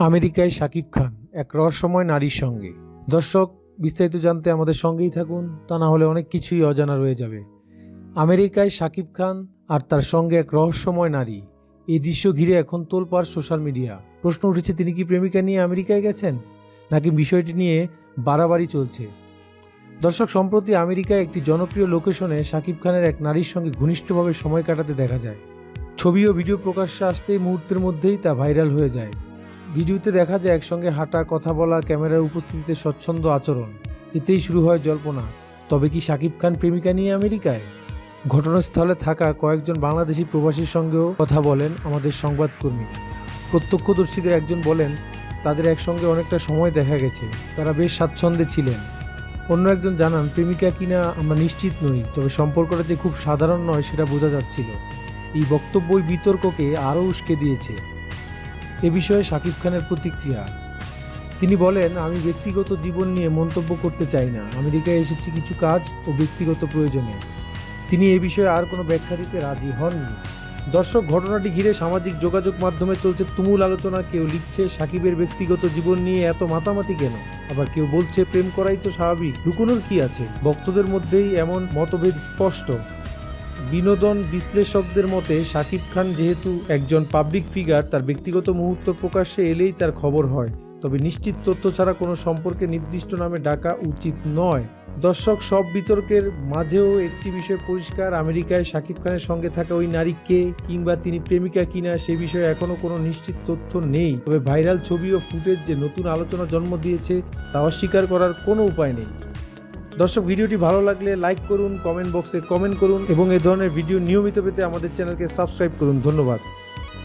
আমেরিকায় শাকিব খান, এক রহস্যময় নারীর সঙ্গে। দর্শক, বিস্তারিত জানতে আমাদের সঙ্গেই থাকুন, তা না হলে অনেক কিছুই অজানা রয়ে যাবে। আমেরিকায় শাকিব খান আর তার সঙ্গে এক রহস্যময় নারী। এই দৃশ্য ঘিরে এখন তোলপাড় সোশ্যাল মিডিয়া। প্রশ্ন উঠেছে, তিনি কি প্রেমিকা নিয়ে আমেরিকায় গেছেন? নাকি বিষয়টি নিয়ে বাড়াবাড়ি চলছে? দর্শক, সম্প্রতি আমেরিকায় একটি জনপ্রিয় লোকেশনে শাকিব খানের এক নারীর সঙ্গে ঘনিষ্ঠভাবে সময় কাটাতে দেখা যায়। ছবি ও ভিডিও প্রকাশ্যে আসতেই মুহূর্তের মধ্যেই তা ভাইরাল হয়ে যায়। ভিডিওতে দেখা যায় একসঙ্গে হাঁটা, কথা বলা, ক্যামেরার উপস্থিতিতে স্বচ্ছন্দ আচরণ। এতেই শুরু হয় জল্পনা। তবে কি শাকিব খান প্রেমিকা নিয়ে আমেরিকায়? ঘটনাস্থলে থাকা কয়েকজন বাংলাদেশি প্রবাসীর সঙ্গেও কথা বলেন আমাদের সংবাদকর্মী। প্রত্যক্ষদর্শীদের একজন বলেন, তাদের একসঙ্গে অনেকটা সময় দেখা গেছে। তারা বেশ স্বাচ্ছন্দ্যে ছিলেন। অন্য একজন জানান, প্রেমিকা কিনা আমরা নিশ্চিত নই, তবে সম্পর্কটা যে খুব সাধারণ নয় সেটা বোঝা যাচ্ছিল। এই বক্তব্যই বিতর্ককে আরও উস্কে দিয়েছে। এ বিষয়ে শাকিব খানের প্রতিক্রিয়া। তিনি বলেন, আমি ব্যক্তিগত জীবন নিয়ে মন্তব্য করতে চাই না। আমেরিকায় এসেছি কিছু কাজ ও ব্যক্তিগত প্রয়োজনে। তিনি এ বিষয়ে আর কোনো ব্যাখ্যা দিতে রাজি হননি। দর্শক, ঘটনাটি ঘিরে সামাজিক যোগাযোগ মাধ্যমে চলছে তুমুল আলোচনা। কেউ লিখছে, সাকিবের ব্যক্তিগত জীবন নিয়ে এত মাতামাতি কেন? আবার কেউ বলছে, প্রেম করাই তো স্বাভাবিক। লুকোনোর কি আছে? ভক্তদের মধ্যেই এমন মতভেদ স্পষ্ট। বিনোদন বিশ্লেষকদের মতে, শাকিব খান যেহেতু একজন পাবলিক ফিগার তার ব্যক্তিগত মুহূর্ত প্রকাশ্যে এলেই তার খবর হয়। তবে নিশ্চিত তথ্য ছাড়া কোনো সম্পর্কে নির্দিষ্ট নামে ডাকা উচিত নয়। দর্শক, সব বিতর্কের মাঝেও একটি বিষয় পরিষ্কার, আমেরিকায় শাকিব খানের সঙ্গে থাকা ওই নারী কে কিংবা তিনি প্রেমিকা কিনা সে বিষয়ে এখনও কোনো নিশ্চিত তথ্য নেই। তবে ভাইরাল ছবি ও ফুটেজ যে নতুন আলোচনা জন্ম দিয়েছে, তা অস্বীকার করার কোনো উপায় নেই। দর্শক, ভিডিওটি ভালো লাগলে লাইক করুন কমেন্ট বক্সে কমেন্ট করুন এবং এ ধরনের ভিডিও নিয়মিত পেতে আমাদের চ্যানেলকে সাবস্ক্রাইব করুন। ধন্যবাদ।